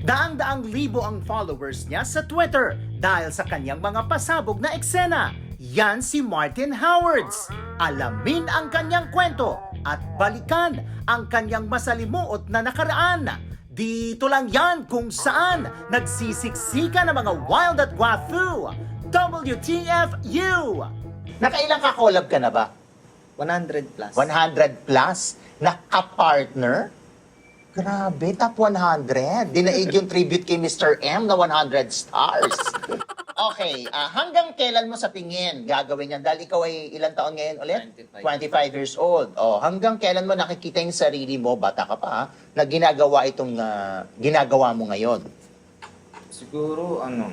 Daang-daang libo ang followers niya sa Twitter dahil sa kanyang mga pasabog na eksena. Yan si Martin Howards. Alamin ang kanyang kwento at balikan ang kanyang masalimuot na nakaraan. Dito lang yan kung saan nagsisiksika ng mga wild at guafu. WTFU! Nakailang ka-collab ka na ba? 100 plus. 100 plus na ka-partner? Grabe, top 100. Dinaig yung tribute kay Mr. M na 100 stars. Okay, ah, hanggang kailan mo sa tingin gagawin yan? Dahil ikaw ay ilang taon ngayon ulit? 25. 25 years old. Oh, hanggang kailan mo nakikita yung sarili mo, bata ka pa, ha, na ginagawa itong ah, ginagawa mo ngayon? Siguro, ano,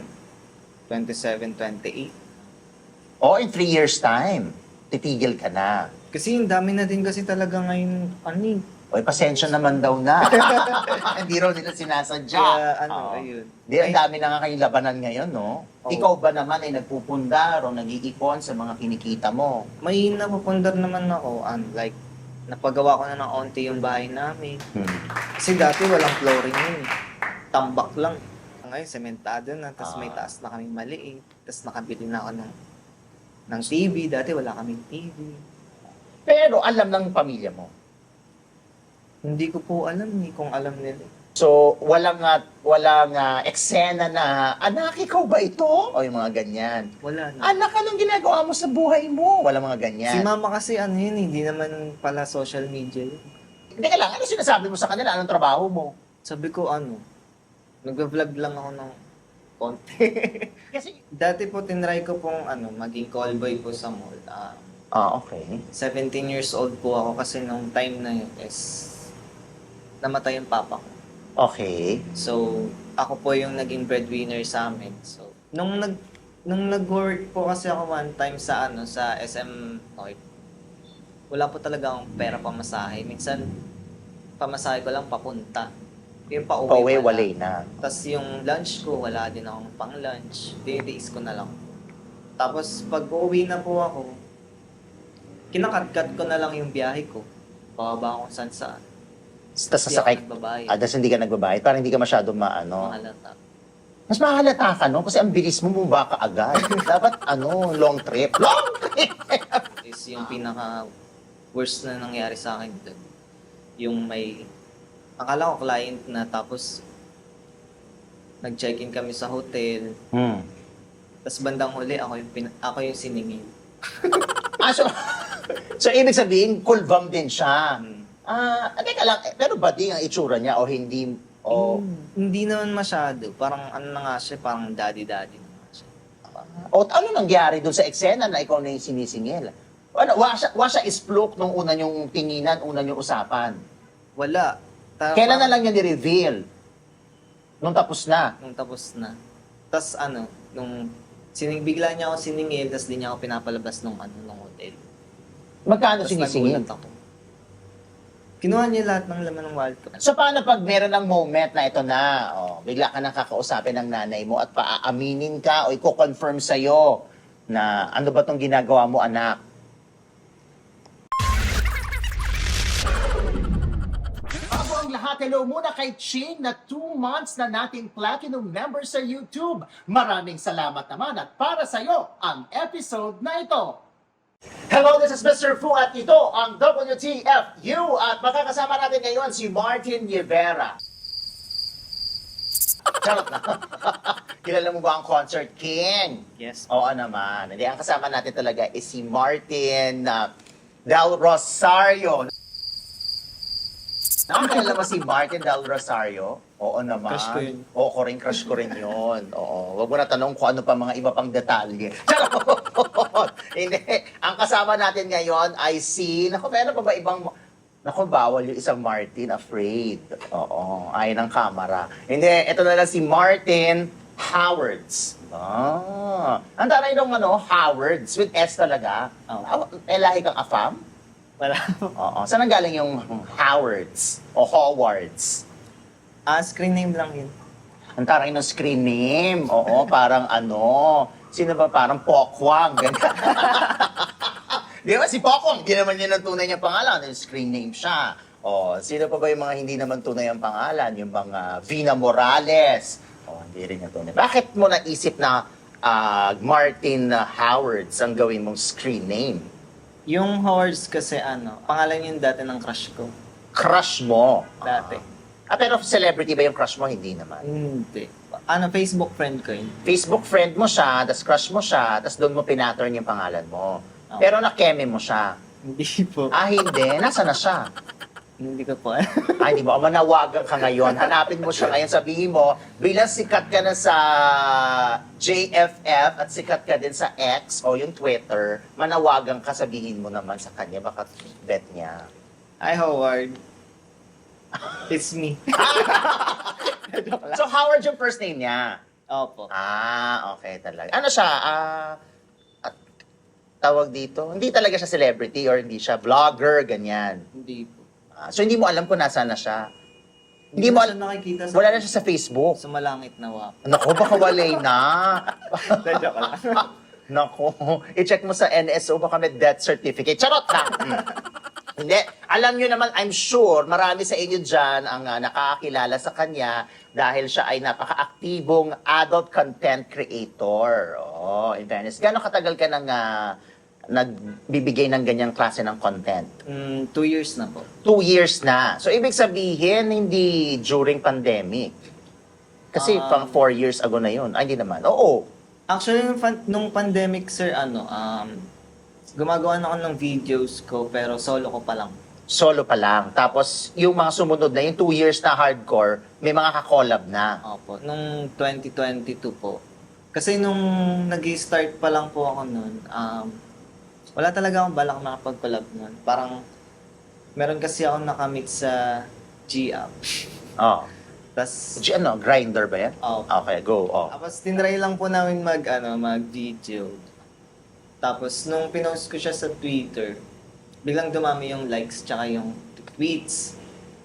27, 28. Oh, in 3 years time, titigil ka na. Kasi yung dami na din kasi talaga ngayon, ano eh. Oy, pasensya naman daw na. Hindi raw nila sinasadya. Kaya, ano, Oo. ayun. Di, ang dami na nga kayong labanan ngayon, no? Oo. Ikaw ba naman ay nagpupundar o nag-iipon sa mga kinikita mo? May napupundar naman ako, ano, like, napagawa ko na ng onti yung bahay namin. Hmm. Kasi dati walang flooring yun eh. Tambak lang. Ngayon, sementado na, tapos may Ah. taas na kaming maliit. Tapos nakabili na ako ng, ng TV. Dati wala kaming TV. Pero alam ng pamilya mo. Hindi ko po alam eh, kung alam nila. So, walang, uh, walang ah, eksena na, anak, ikaw ba ito? O yung mga ganyan. Wala na. Anak, anong ginagawa mo sa buhay mo? Walang mga ganyan. Si mama kasi ano yun, hindi naman pala social media yun. Hindi ka lang, ano sinasabi mo sa kanila? Anong trabaho mo? Sabi ko ano, nagva-vlog lang ako ng konti. Kasi, Dati po tinry ko pong ano, maging callboy po sa mall. Ah, ah, okay. 17 years old po ako kasi nung time na yun is namatay yung papa ko. Okay. So, ako po yung naging breadwinner sa amin. So, nung nag nung nag-work po kasi ako one time sa ano sa SM North. Wala po talaga akong pera pamasahe. Minsan pamasahe ko lang papunta. Yung pauwi, Pauwi, wala. walay na. Tapos yung lunch ko, wala din akong pang lunch. Tinitiis ko na lang. Tapos pag uuwi na po ako, kinakat-cut ko na lang yung biyahe ko. Pababa ako kung saan saan. Tapos sasakay, ah, tapos hindi ka nagbabayad. Parang hindi ka masyadong maano. Mahalata. Mas mahalata ka, no? Kasi ang bilis mo, bumaba ka agad. Dapat, ano, long trip. Long trip! is yung pinaka worst na nangyari sa akin doon. Yung may akala ko client na tapos nag-check-in kami sa hotel. Hmm. Tapos bandang huli ako yung pin- ako yung siningin. Ah, so, so, ibig sabihin, kulbam din siya. Hmm. Ah, teka lang, eh, pero ba di ang itsura niya o hindi, o, Hin- Hindi naman masyado. Parang ano na nga siya, parang daddy-daddy na nga siya. o ano nangyari doon sa eksena na ikaw na yung sinisingil? Ano, wa siya, wa siya isplok nung una yung tinginan, una yung usapan. Wala. Ta- Kailan na lang niya ni-reveal? Nung tapos na. Nung tapos na. Tapos ano, nung sining, bigla niya ako siningil, tapos di niya ako pinapalabas nung ano, nung hotel. Magkano Tapos sinisingil? nagulat ako. Kinuha niya lahat ng laman ng wallet ko. So paano pag meron ng moment na ito na, oh, bigla ka nang kakausapin ng nanay mo at paaaminin ka o i-confirm sa'yo na ano ba tong ginagawa mo anak? Bago ang lahat, hello muna kay Chin na 2 months na nating platinum member sa YouTube. Maraming salamat naman at para sa'yo ang episode na ito. Hello, this is Mr. Fu at ito ang WTFU at makakasama natin ngayon si Martin Rivera. Charot na. Kilala mo ba ang Concert King? Yes. Oo naman. Hindi, ang kasama natin talaga is si Martin uh, Del Rosario. Nakakilala mo si Martin Del Rosario? Oo naman. Crush ko yun. Oo, ko rin, crush ko rin yun. Oo. Huwag mo na tanong kung ano pa mga iba pang detalye. Charot! Hindi. Ang kasama natin ngayon ay si... Naku, meron pa ba ibang... Naku, bawal yung isang Martin, afraid. Oo, ayaw ng camera. Hindi, ito na lang si Martin Howards. Ah, ang taray nung ano, Howards, with S talaga. Oh. Eh, lahi kang afam? Wala. Oo. Saan ang galing yung Howards o Howards? Ah, screen name lang yun. Ang taray ng screen name. Oo, parang ano. Sino ba? Parang Pokwang. Ganyan. Di ba si Pokwang? Hindi naman yun ang tunay niya pangalan. Yung screen name siya. Oh, sino pa ba yung mga hindi naman tunay ang pangalan? Yung mga Vina Morales. Oh, hindi rin yung tunay. Bakit mo naisip na ah, Martin Howards ang gawin mong screen name? Yung Howards kasi ano, pangalan yun dati ng crush ko. Crush mo. Dati. Ah, pero celebrity ba yung crush mo? Hindi naman. Hindi. Ano, Facebook friend ko yun. Facebook friend mo siya, tas crush mo siya, tas doon mo pinattern yung pangalan mo. Oo. Pero nakeme mo siya. Hindi po. Ah, hindi. Nasa na siya? Hindi ko po. Ay, di mo. Manawagan ka ngayon. Hanapin mo siya ngayon. Sabihin mo, bilang sikat ka na sa JFF at sikat ka din sa X o yung Twitter, manawagan ka, sabihin mo naman sa kanya. Baka bet niya. Hi, Howard. It's me. So, Howard yung first name niya? Opo. Ah, okay talaga. Ano siya? Ah, at, tawag dito? Hindi talaga siya celebrity or hindi siya vlogger, ganyan. Hindi po. Ah, so, hindi mo alam kung nasaan na siya. Hindi mo na siya al- nakikita sa... Wala na siya sa Facebook. Sa malangit na wap. Naku, baka walay na. Joke lang. Naku, i-check mo sa NSO, baka may death certificate. Charot na! Hindi. Alam nyo naman, I'm sure, marami sa inyo dyan ang ah, nakakakilala sa kanya dahil siya ay napaka-aktibong adult content creator. Oh, in fairness. Gano'ng katagal ka nang ah, nagbibigay ng ganyang klase ng content? Mm, two years na po. Two years na. So, ibig sabihin, hindi during pandemic. Kasi Um, pang four years ago na yun. Ay, hindi naman. Oo. Actually, nung, pan- nung pandemic, sir, ano, um, gumagawa na ako ng videos ko, pero solo ko pa lang. Solo pa lang. Tapos, yung mga sumunod na, yung two years na hardcore, may mga kakolab na. Opo. Nung 2022 po. Kasi nung nag start pa lang po ako nun, um, wala talaga akong balak makapag-collab nun. Parang, meron kasi ako nakamit sa G-App. Oh. Tapos, G- ano, grinder ba yan? oh, Okay, go. Oh. Tapos tinry lang po namin mag ano, mag video. Tapos nung pinost ko siya sa Twitter, biglang dumami yung likes tsaka yung tweets.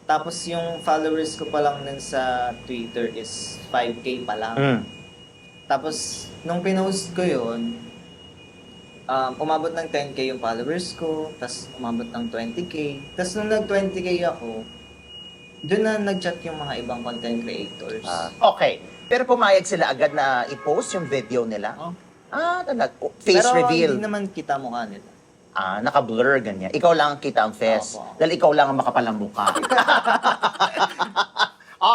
Tapos yung followers ko pa lang nun sa Twitter is 5k pa lang. Mm. Tapos nung pinost ko yun, um, umabot ng 10k yung followers ko, tapos umabot ng 20k. Tapos nung nag 20k ako, doon na nag-chat yung mga ibang content creators. Ah, okay. Pero pumayag sila agad na i-post yung video nila? Oh. Ah, talag. oh, Face Pero reveal. hindi naman kita mukha nila. Ah, naka-blur ganyan. Ikaw lang ang kita ang face. Opo. Dahil ikaw lang ang makapalang mukha.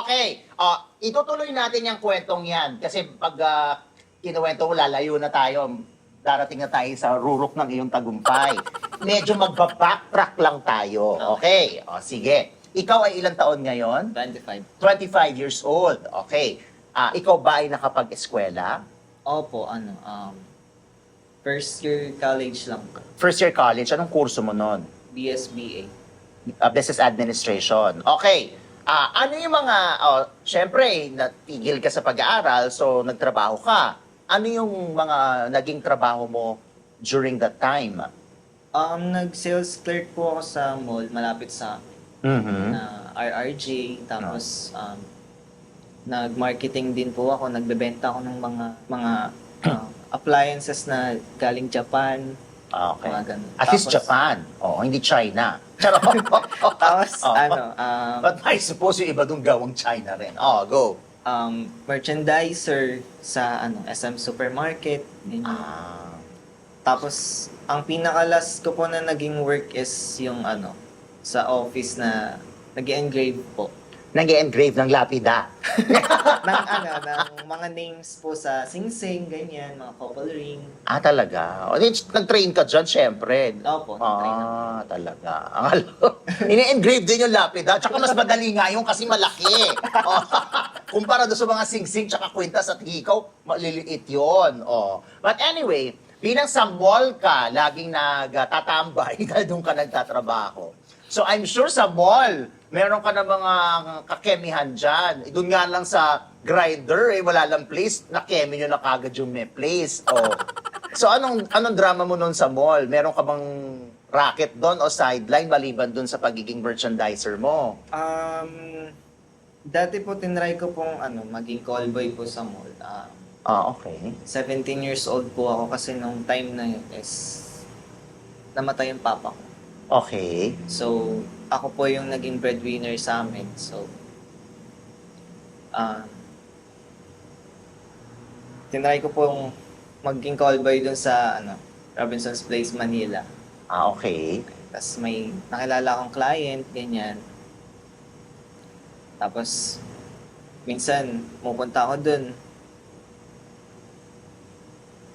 okay. Oh, itutuloy natin yung kwentong yan. Kasi pag uh, kinuwento mo, lalayo na tayo. Darating na tayo sa rurok ng iyong tagumpay. Medyo magba-backtrack lang tayo. Okay. O, sige. Ikaw ay ilang taon ngayon? 25. 25 years old. Okay. Ah, ikaw ba ay nakapag-eskwela? Opo, ano, um, first year college lang. First year college, anong kurso mo nun? BSBA. uh, business administration. Okay. Ah, ano yung mga, oh, syempre, natigil ka sa pag-aaral, so nagtrabaho ka. Ano yung mga naging trabaho mo during that time? Um, nag-sales clerk po ako sa mall malapit sa Mhm. na RRJ. Tapos, um, nag-marketing din po ako. Nagbebenta ako ng mga mga uh, appliances na galing Japan. Okay. Mga ganun. At least Tapos- Japan. Oo, hindi China. Charot. Tapos, Oo. ano, um, But I suppose yung iba dong gawang China rin. Oh, go. um, merchandiser sa ano SM Supermarket. Ganyan. Ah. Tapos, ang pinakalas ko po na naging work is yung ano, sa office na nag engrave po. Nag-engrave ng lapida. ng ano, ng mga names po sa sing-sing, ganyan, mga couple ring. Ah, talaga? O, di, nag-train ka dyan, syempre. Opo, nag-try na. Ah, talaga. Ang alo. Ini-engrave din yung lapida. Tsaka mas madali nga yung kasi malaki. Oh. Kumpara doon sa mga sing-sing tsaka kwintas at hikaw, maliliit yun. Oh. But anyway, bilang sa mall ka, laging nagtatambay dahil doon ka nagtatrabaho. So I'm sure sa mall, meron ka na mga kakemihan dyan. Eh, Doon nga lang sa grinder, eh, wala lang place, nakemi nyo na kagad yung may place. Oh. So anong anong drama mo noon sa mall? Meron ka bang racket doon o sideline maliban doon sa pagiging merchandiser mo? Um, dati po tinry ko pong ano, maging callboy po sa mall. Ah, Ah, okay. 17 years old po ako kasi nung time na yun is namatay yung papa ko. Okay. So, ako po yung naging breadwinner sa amin. So, ah tinry ko pong maging callboy dun sa ano, Robinson's Place, Manila. Ah, okay. Tapos may nakilala akong client, ganyan. Tapos, minsan, pupunta ako dun.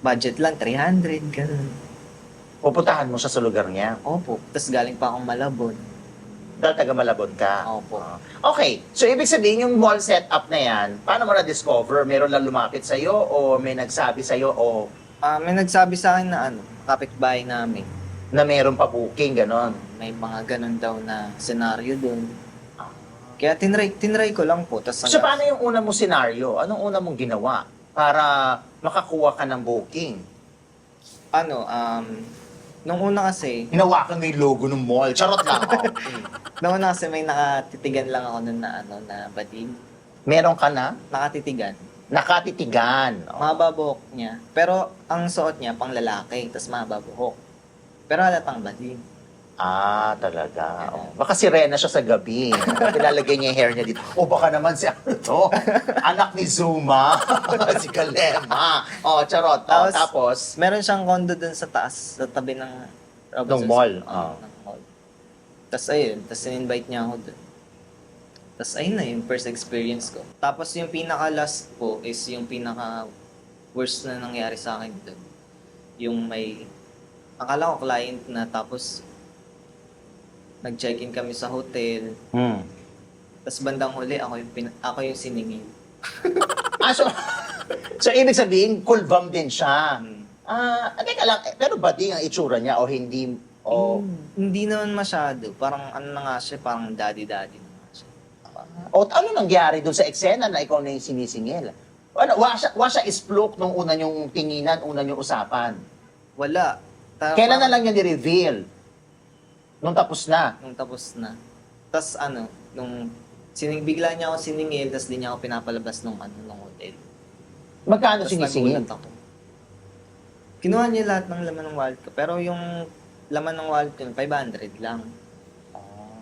Budget lang, 300, ganun. Pupuntahan mo siya sa lugar niya. Opo. Tapos galing pa akong Malabon. Dahil taga Malabon ka. Opo. Ah. Okay. So, ibig sabihin, yung mall setup na yan, paano mo na-discover? Meron lang lumapit sa'yo o may nagsabi sa'yo o Ah, may nagsabi sa akin na ano, kapitbahay namin. na meron pa booking, ganon? May mga ganun daw na senaryo dun. Kaya tinry, tinry ko lang po. Tas So, paano yung una mong senaryo? Anong una mong ginawa para makakuha ka ng booking? ano, um, nung una kasi, Hinawakan mo yung logo ng mall. Charot lang. oh. nung una kasi may nakatitigan lang ako nun na ano, na bading. meron ka na? Nakatitigan. Nakatitigan. Oh. Mahaba buhok niya. Pero ang suot niya pang lalaki, tas mahaba buhok. Pero halatang bading. Ah, talaga. Oh. Baka sirena siya sa gabi. Ilalagay niya yung hair niya dito. O baka naman si ano to? Anak ni Zuma. si Kalema. Oh, charot. Oh, Tapos- tapos, Meron siyang condo dun sa taas, sa tabi ng Robinson's. Ng mall, ah. ng mall. Tapos ayun, tapos in-invite niya ako dun. Tapos ayun na yung first experience ko. Tapos yung pinaka last po is yung pinaka worst na nangyari sa akin dun. Yung may, akala ko client na tapos nag-check-in kami sa hotel. hmm. Tapos bandang huli, ako yung, pin- ako yung siningil. Ah, so, so, ibig sabihin, kulbam din siya. Hmm. Ah, teka lang, eh, pero bading ang itsura niya o hindi, o, Hindi naman masyado. Parang ano na nga siya, parang daddy-daddy na nga siya. o ano nangyari doon sa eksena na ikaw na yung sinisingil? Ano, wa siya, wa siya isplok nung una yung tinginan, una yung usapan. Wala. Ta- Kailan na lang niya ni-reveal? Nung tapos na. Nung tapos na. Tapos ano, nung sining, bigla niya ako siningil, tapos di niya ako pinapalabas nung ano, nung hotel. Magkano Tapos sinisingil? nagulat ako. Kinuha niya lahat ng laman ng wallet ko. Pero yung laman ng wallet ko, 500 lang.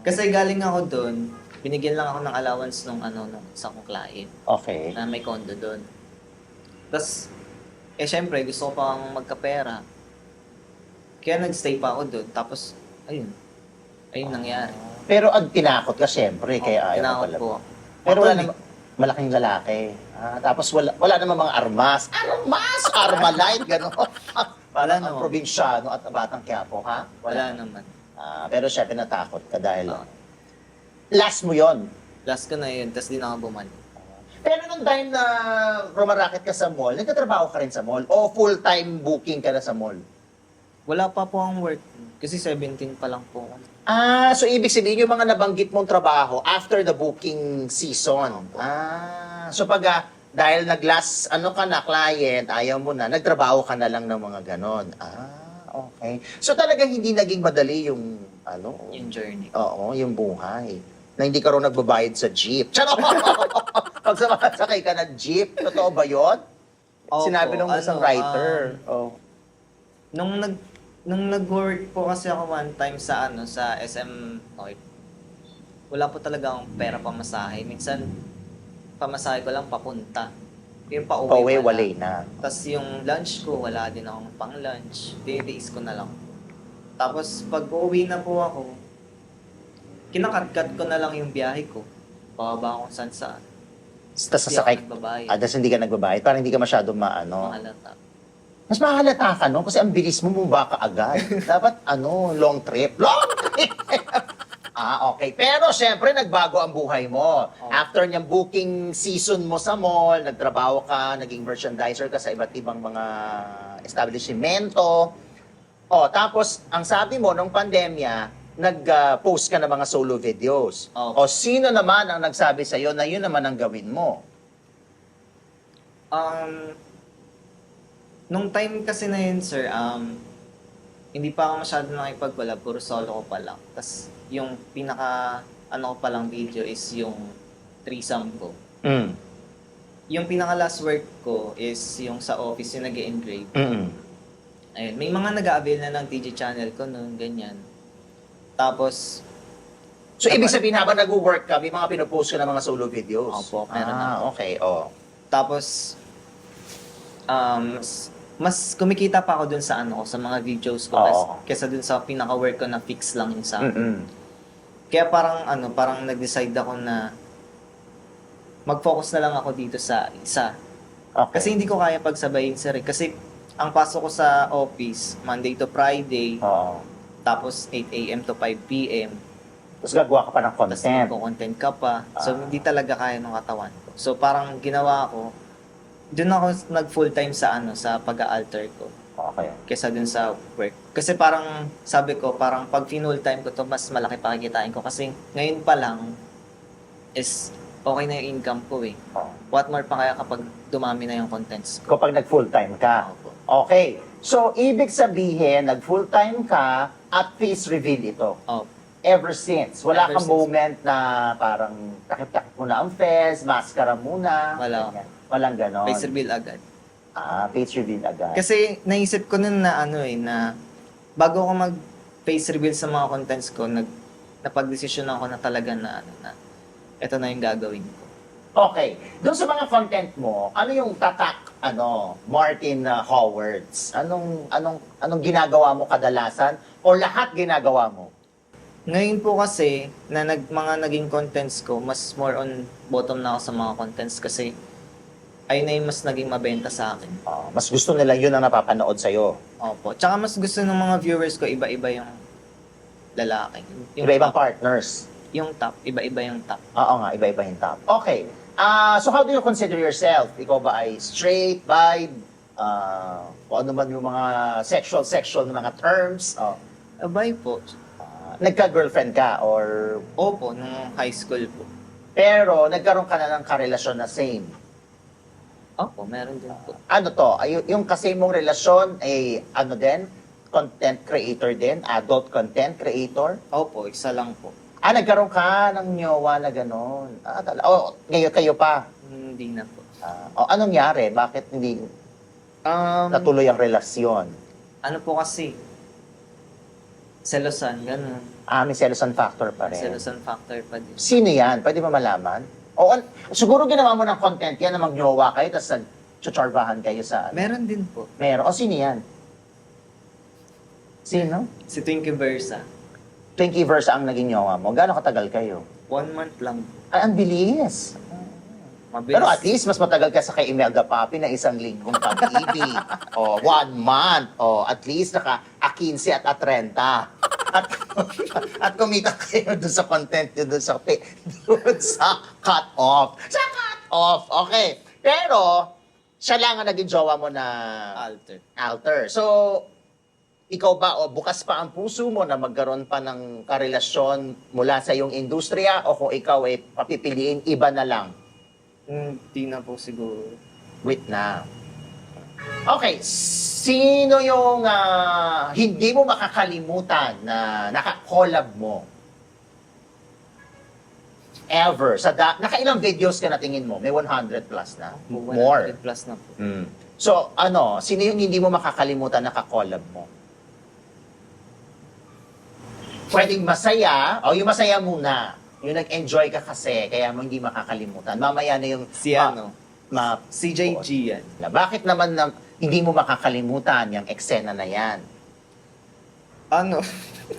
Kasi galing ako doon, binigyan lang ako ng allowance nung ano, nung isang kong client Okay. na may condo doon. Tapos, eh syempre, gusto ko pang magkapera. Kaya nagstay pa ako doon. Tapos, ayun. Ayun nangyari. Pero ang tinakot ka syempre, kaya ayaw mo po. Pero wala Actually, namang malaking lalaki. Ah, tapos wala, wala namang mga armas. Armas! Armalite, gano'n. Wala ang naman. probinsyano at batang Quiapo, ha? Wala naman. Ah, pero siya pinatakot ka dahil Oo. last mo yon. Last ko na yun, tapos di na ako bumalik. Pero nung time na rumaraket ka sa mall, nagtatrabaho ka rin sa mall? O full-time booking ka na sa mall? Wala pa po ang work. Kasi 17 pa lang po. Ah, so ibig sabihin yung mga nabanggit mong trabaho after the booking season. Ah, so pag ah, dahil nag-last ano ka na client, ayaw mo na, nagtrabaho ka na lang ng mga ganon. Ah, okay. So talagang hindi naging madali yung ano, Yung journey. oo, yung buhay. Na hindi ka rin nagbabayad sa jeep. Charot! Pag sumasakay ka ng jeep, totoo ba yun? Opo, Sinabi nung ano, isang writer. oh. Nung nag nung nag-work po kasi ako one time sa ano sa SM North. Wala po talaga akong pera pamasahe. Minsan pamasahe ko lang papunta. Yung pauwi, Pauwi, wala. walay na. Tapos yung lunch ko, wala din akong pang lunch. Tinitis ko na lang. Tapos pag uuwi na po ako, kinakat-cut ko na lang yung biyahe ko. Pababa ako saan saan. Tapos sasakay, ah, tapos hindi ka nagbabayad, parang hindi ka masyadong maano. Mahalata. Mas mahalata ka, no? Kasi ang bilis mo bumaba ka agad. Dapat, ano, long trip. Long trip! ah, okay. Pero, syempre, nagbago ang buhay mo. Oh. After niyang booking season mo sa mall, nagtrabaho ka, naging merchandiser ka sa iba't ibang mga establishmento. Oh, tapos, ang sabi mo, nung pandemya, nag-post ka ng mga solo videos. O, Oh. sino naman ang nagsabi sa'yo na yun naman ang gawin mo? Um, nung time kasi na yun, sir, um, hindi pa ako masyado nakipag-collab, puro solo ko pa lang. Tapos, yung pinaka, ano ko pa lang video is yung threesome ko. Mm. Yung pinaka last work ko is yung sa office, yung nag engrave Mm. Ayun, may mga nag-avail na ng TG channel ko noon, ganyan. Tapos, So, ibig sabihin habang nag-work ka, may mga pinupost ka ng mga solo videos? Opo, meron ah, okay, oh. tapos, um, mas kumikita pa ako dun sa ano ko, sa mga videos ko, Oo. kas, kesa dun sa pinaka-work ko na fix lang yung sa Mm-mm. Kaya parang ano, parang nag-decide ako na mag-focus na lang ako dito sa isa. Okay. Kasi hindi ko kaya pagsabayin sir eh. Kasi ang pasok ko sa office, Monday to Friday, Oo. tapos 8 a.m. to 5 p.m. Tapos gagawa ka pa ng Tapos content. content ka pa. So, Ah. hindi talaga kaya ng katawan ko. So, parang ginawa ko, doon ako nag full time sa ano, sa pag-alter ko. Okay. Kesa dun sa work. Kasi parang, sabi ko, parang pag full time ko to mas malaki pa kikitain ko. Kasi ngayon pa lang, is okay na yung income ko eh. Oo. What more pa kaya kapag dumami na yung contents ko? Kapag nag-full-time ka. Opo. Okay. So, ibig sabihin, nag-full-time ka at face reveal ito. Opo. Ever since. Wala Ever kang since. moment na parang takip-takip muna ang face, maskara muna. Wala. ganyan. Walang ganon. Face reveal agad. Ah, face reveal agad. Kasi naisip ko nun na ano eh, na bago ko mag face reveal sa mga contents ko, nag napag-desisyon ako na talaga na ano na ito na yung gagawin ko. Okay. Doon sa mga content mo, ano yung tatak, ano, Martin uh, Howards? Anong, anong, anong ginagawa mo kadalasan? O lahat ginagawa mo? Ngayon po kasi, na nag, mga naging contents ko, mas more on bottom na ako sa mga contents kasi ayun na yung mas naging mabenta sa akin. Ah, mas gusto nila yun ang napapanood sa'yo. Opo. Tsaka mas gusto ng mga viewers ko, iba-iba yung lalaki. Yung Iba-ibang top, partners. Yung top, iba-iba yung top. Oo nga, iba-iba yung top. Okay. Ah, so how do you consider yourself? Ikaw ba ay straight, bi, ah, kung ano man yung mga sexual, sexual na mga terms? Oh. Abay po. Ah, nagka-girlfriend ka or Opo, nung high school po. pero nagkaroon ka na ng karelasyon na same. Opo, meron din po. Ano to? Ay, yung kasi mong relasyon ay ano din? Content creator din? Adult content creator? Opo, isa lang po. Ah, nagkaroon ka ng nyowa na gano'n. Ah, tala- oh, ngayon kayo pa. Hindi na po. Ah, oh, anong nangyari? Bakit hindi Um, natuloy ang relasyon? ano po kasi, selosan, ganun. Ah, may selosan factor pa rin. Selosan factor pa din. Sino yan? Pwede ba malaman? O, an- siguro ginawa mo ng content yan na magnyowa kayo, tapos nag-chucharbahan kayo sa... Meron din po. Meron. O, sino yan? Sino? Si Twinkie Versa. Twinkie Versa ang naging nyowa mo. Gano'ng katagal kayo? One month lang. Ay, ang bilis. Mabilis. Pero at least, mas matagal ka sa kay Imelda Papi na isang linggong pag-ibig. o, one month. O, at least naka a 15 at a 30. At, at kumita kayo dun sa content nyo, dun sa, dun sa cut-off. Sa cut-off. Okay. Pero, siya lang ang naging jowa mo na Alter. alter. So, ikaw ba, o bukas pa ang puso mo na magkaroon pa ng karelasyon mula sa iyong industriya o kung ikaw ay papipiliin, iba na lang? Hindi na po siguro. Wait na. Okay, sino yung ah, hindi mo makakalimutan na naka-collab mo? Ever. Sa da- nakailang videos ka na tingin mo? May 100 plus na? More. 100 plus na po. Mm. So, ano, sino yung hindi mo makakalimutan na ka-collab mo? Pwedeng masaya, o yung masaya muna. Yung nag-enjoy ka kasi, kaya mo hindi makakalimutan. Mamaya na yung Si ma- ano? Ma- Si JG yan. na bakit naman na hindi mo makakalimutan yung eksena na yan? Ano?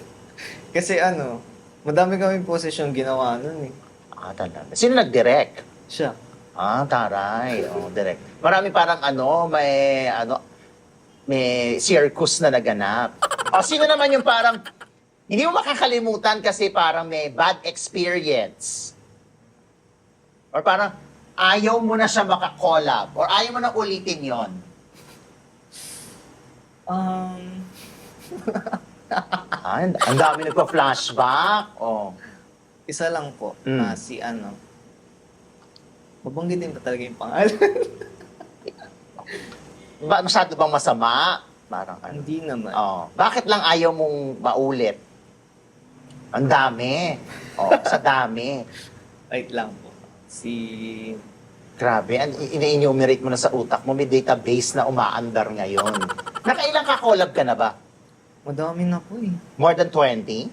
Kasi ano, madami kami posisyon ginawa nun eh. Ah, talaga. Sino nag-direct? Siya. Ah, taray. Oh, direct. Marami parang ano, may ano, may circus na naganap. O, sino naman yung parang hindi mo makakalimutan kasi parang may bad experience? Or parang ayaw mo na siya makakollab or ayaw mo na ulitin yon. Um, Ah, ang ang dami nagpa-flashback. Oh. isa lang po. Mm. ah, si ano. Babanggitin ko talaga yung pangalan. Ba, masyado bang masama? Parang ano. Hindi naman. Oh, bakit lang ayaw mong maulit? Ang dami. Oh, sa dami. Wait lang po. Si... Grabe, an- ini-enumerate mo na sa utak mo, may database na umaandar ngayon. Nakailang ka-collab ka na ba? Madami na po eh. More than 20?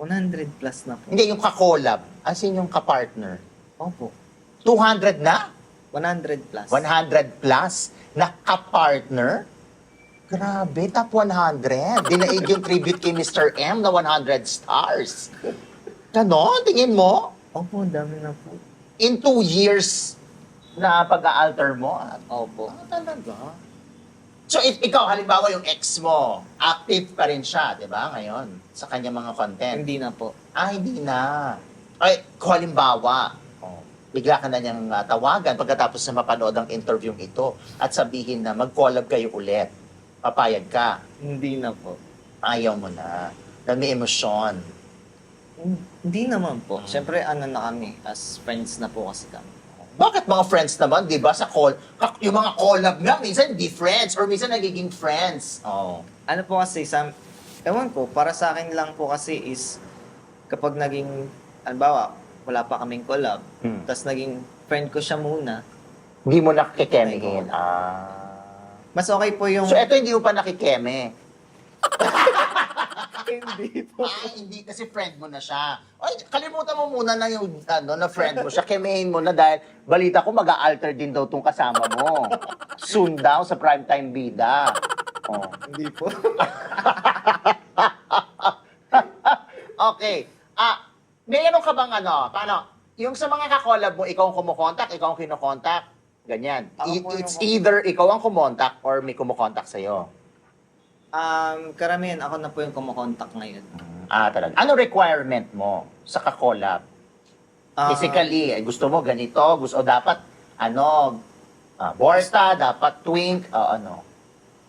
100 plus na po. Hindi, yung ka-collab. As in yung ka-partner. Opo. 200 na? 100 plus. 100 plus na ka-partner? Grabe, top 100. Dinaig yung tribute kay Mr. M na 100 stars. Ganon, tingin mo? Opo, ang dami na po. In two years na pag-alter mo. ah, Opo. Ah, talaga? So, if ikaw, halimbawa yung ex mo, active pa rin siya, di ba, ngayon, sa kanyang mga content. Hindi na po. Ah, hindi na. Ay, kung halimbawa, oh, bigla ka na niyang ah, tawagan pagkatapos na mapanood ang interview ito at sabihin na mag-collab kayo ulit. Papayag ka. Hindi na po. Ayaw mo na. Dahil may emosyon. Hindi naman po. Siyempre, ano na kami, as friends na po kasi kami. Bakit mga friends naman, di ba, sa call, yung mga collab nga, minsan hindi friends or minsan nagiging friends. Oh. Ano po kasi, sa, ewan ko, para sa akin lang po kasi is, kapag naging, halimbawa, wala pa kaming collab, Hmm. tapos naging friend ko siya muna, Hindi mo nakikemihin. Oo. Ah. mas okay po yung... So, eto hindi mo pa nakikeme. hindi po. Ah, hindi kasi friend mo na siya. Ay, kalimutan mo muna na yung ano, na friend mo siya. Kemehin mo na dahil balita ko mag-alter din daw tong kasama mo. Soon daw sa primetime bida. Oh. Hindi po. Okay. Ah, meron ka bang ano, paano? Yung sa mga kakolab mo, ikaw ang kumukontak, ikaw ang kinokontak, ganyan. Ako I- po yung it's either ikaw ang kumontak or may kumukontak sa'yo. Um, karamihan ako na po yung kumukontak ngayon. Ah, talaga. Ano requirement mo sa kakolab? Ah, Physically, eh, gusto mo ganito, gusto o dapat ano, ah, borta, dapat twink, o ano.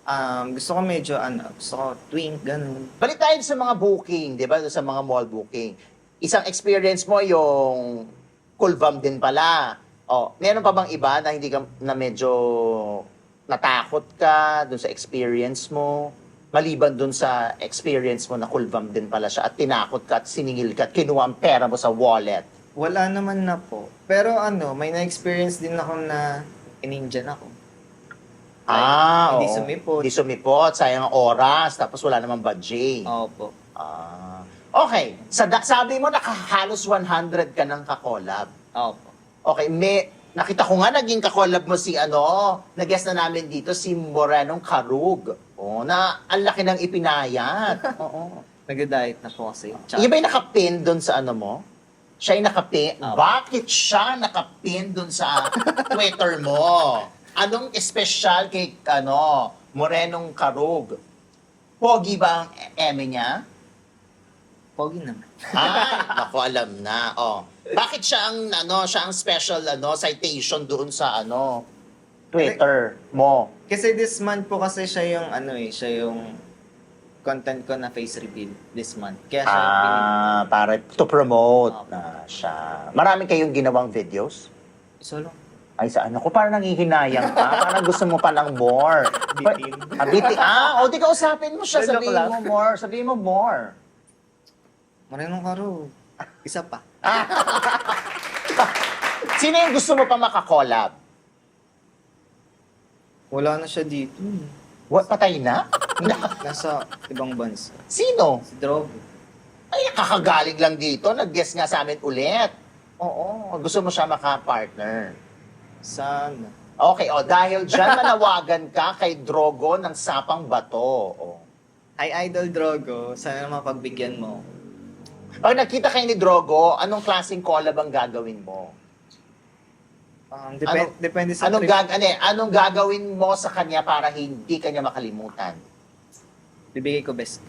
Um, gusto ko medyo, ano, gusto ko twink, ganun. Balik tayo sa mga booking, di ba? Sa mga mall booking. Isang experience mo yung kulvam din pala. O, meron pa bang iba na hindi ka, na medyo natakot ka dun sa experience mo? Maliban dun sa experience mo na kulvam din pala siya at tinakot ka at siningil ka at kinuha ang pera mo sa wallet. Wala naman na po. Pero ano, may na-experience din ako na in-Indian ako. Ah, hindi oo. sumipot. Hindi sumipot, sayang ang oras, tapos wala namang budget. Opo. Ah. Okay, sa da- sabi mo nakahalos 100 ka ng kakolab. Opo. Okay, may nakita ko nga naging kakolab mo si ano, nag-guest na namin dito si Morenong Karug. Oh, na ang laki ng ipinayat. Oo. Nag-diet na po kasi. Tsaka, Yung ba yung nakapin doon sa ano mo? Siya yung nakapin. Opo. Bakit siya nakapin doon sa Twitter mo? Anong espesyal kay ano, Morenong Karug? Pogi ba ang eme niya? pogi naman. Ay, ako alam na. Oh. Bakit siya ang ano, siya ang special ano citation doon sa ano Twitter mo? Kasi this month po kasi siya yung ano eh, siya yung content ko na face reveal this month. Kaya siya yung pinili. Ah, para to promote Opo. na siya. Marami kayong ginawang videos? Solo. Ay, saan ako? Parang nangihinayang ka. Parang gusto mo pa ng more. Bitin. Ah, bitin. Ah, o di ka usapin mo siya. Joke Sabihin lang. mo more. Sabihin mo more. Marinong karo. Isa pa. Sino yung gusto mo pa makakolab? Wala na siya dito. What, patay na? Nasa ibang bansa. Sino? Si Drogo. Ay, kakagaling lang dito. Nag-guest nga sa amin ulit. Oo, gusto mo siya maka-partner. Sana. Okay, o dahil dyan manawagan ka kay Drogo ng Sapang Bato. O. Hi, Idol Drogo. Sana mapagbigyan mo. Pag nakita kayo ni Drogo, anong klaseng collab ang gagawin mo? Um, depen- depende sa Anong, gag ano, eh, anong gagawin mo sa kanya para hindi kanya makalimutan? Bibigay ko best.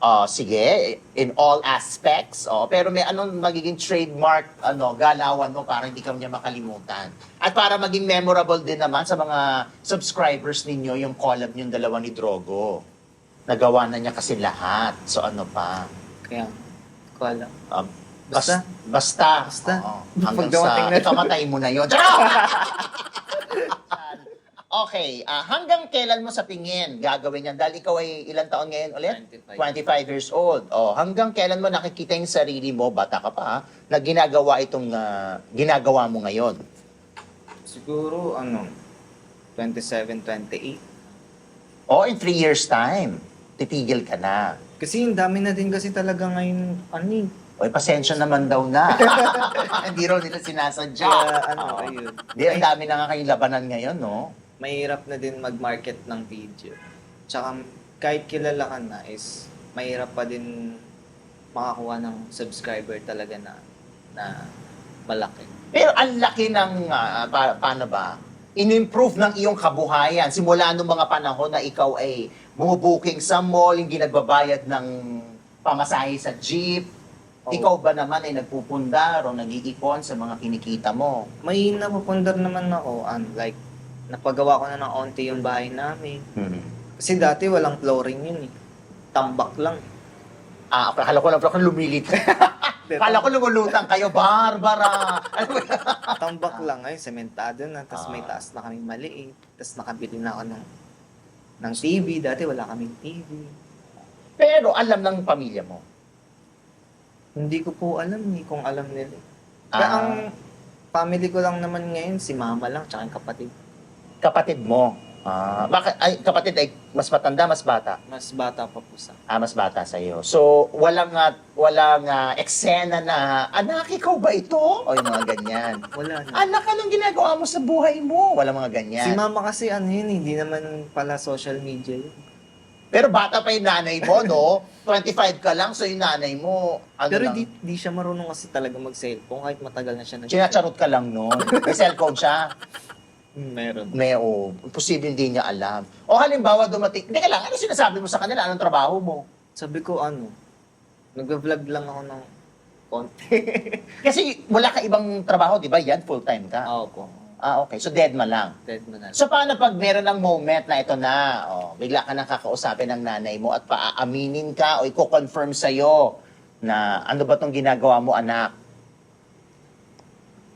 Oh, sige, in all aspects. Oh, pero may anong magiging trademark ano, galawan mo para hindi ka niya makalimutan. At para maging memorable din naman sa mga subscribers ninyo yung collab yung dalawa ni Drogo. Nagawa na niya kasi lahat. So ano pa? Kaya, ko alam. Um, Basta. bas- basta. Basta. Oo, hanggang Pag dumating sa na- ikamatay mo na yun. okay, ah, hanggang kailan mo sa tingin gagawin yan? Dahil ikaw ay ilang taon ngayon ulit? 25. 25 years old. Oh, hanggang kailan mo nakikita yung sarili mo, bata ka pa, ha, na ginagawa itong ah, ginagawa mo ngayon? Siguro, ano, 27, 28. Oh, in 3 years time, titigil ka na. Kasi yung dami na din kasi talaga ngayon, ano eh. Oy, pasensya naman daw na. Hindi raw nila sinasadya. Kaya ano, Oo. ayun. Di, ang dami na nga kayong labanan ngayon, no? Mahirap na din mag-market ng video. Tsaka kahit kilala ka na is mahirap pa din makakuha ng subscriber talaga na na malaki. Pero ang laki ng, ah, pa- paano ba, in-improve ng iyong kabuhayan simula nung mga panahon na ikaw ay bumubooking sa mall, hindi nagbabayad ng pamasahe sa jeep. Oo. Ikaw ba naman ay nagpupundar o nag-iipon sa mga kinikita mo? May napupundar naman ako, unlike napagawa ko na ng onti yung bahay namin. Kasi dati walang flooring yun eh. Tambak lang. Ah, akala ko lang pala lumilit. Akala ko lumulutang kayo, Barbara. Ba? Tambak lang ngayon, sementado na, tapos may Ah. taas na kaming maliit, tapos nakabili na ako ng, ng TV, dati wala kaming TV. Pero alam ng pamilya mo. Hindi ko po alam eh, kung alam nila. Kaya Ah. ang family ko lang naman ngayon, si mama lang, tsaka yung kapatid. Kapatid mo. Ah, bakit ay kapatid ay mas matanda, mas bata? Mas bata pa po sa Ah, mas bata sa iyo. So, walang nga walang ah, eksena na anak ikaw ba ito? O yung mga ganyan. Wala na. anak anong ginagawa mo sa buhay mo? Walang mga ganyan. Si mama kasi ano yun, hindi naman pala social media yun. Pero bata pa yung nanay mo, no? 25 ka lang, so yung nanay mo, ano Pero lang, di, di siya marunong kasi talaga mag-cellphone kahit matagal na siya nag Sinacharot ka lang noon. May cellphone siya. Hmm, meron. May, oh, posible hindi niya alam. O halimbawa dumating, hindi ka lang, ano sinasabi mo sa kanila? Anong trabaho mo? Sabi ko ano, nag-vlog lang ako ng konti. Kasi wala ka ibang trabaho, di ba? Yan, full-time ka. Oo po. Ah, okay. So, dead ma lang. Dead mo na. So, paano pag meron ng moment na ito na, oh, bigla ka nang kakausapin ng nanay mo at paaaminin ka o i-confirm sa'yo na ano ba tong ginagawa mo, anak?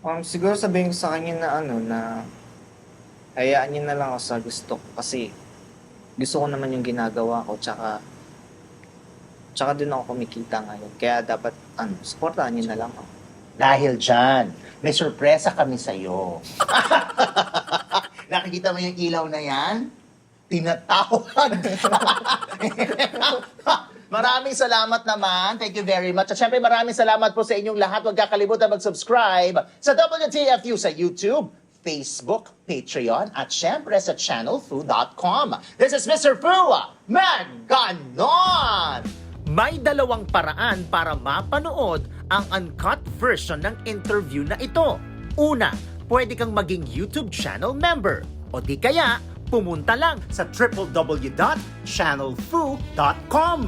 Um, siguro sabihin ko sa kanya na ano, na hayaan niya na lang ako sa gusto ko kasi gusto ko naman yung ginagawa ko tsaka tsaka din ako kumikita ngayon. Kaya dapat, ano, supportahan niya na lang ako. Dahil dyan, may sorpresa kami sa'yo. Nakikita mo yung ilaw na yan? Tinatawag. maraming salamat naman. Thank you very much. At syempre maraming salamat po sa inyong lahat. Huwag kakalimutan mag-subscribe sa WTFU sa YouTube, Facebook, Patreon, at syempre sa channelfu.com. This is Mr. Fu, Maganon! May dalawang paraan para mapanood ang uncut version ng interview na ito. Una, pwede kang maging YouTube channel member. O di kaya, pumunta lang sa www.channelfu.com.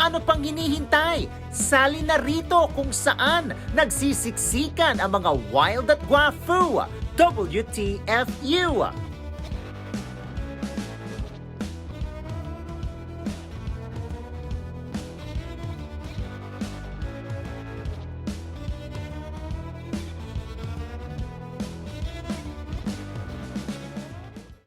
Ano pang hinihintay? Sali na rito kung saan nagsisiksikan ang mga wild at guafu. WTFU.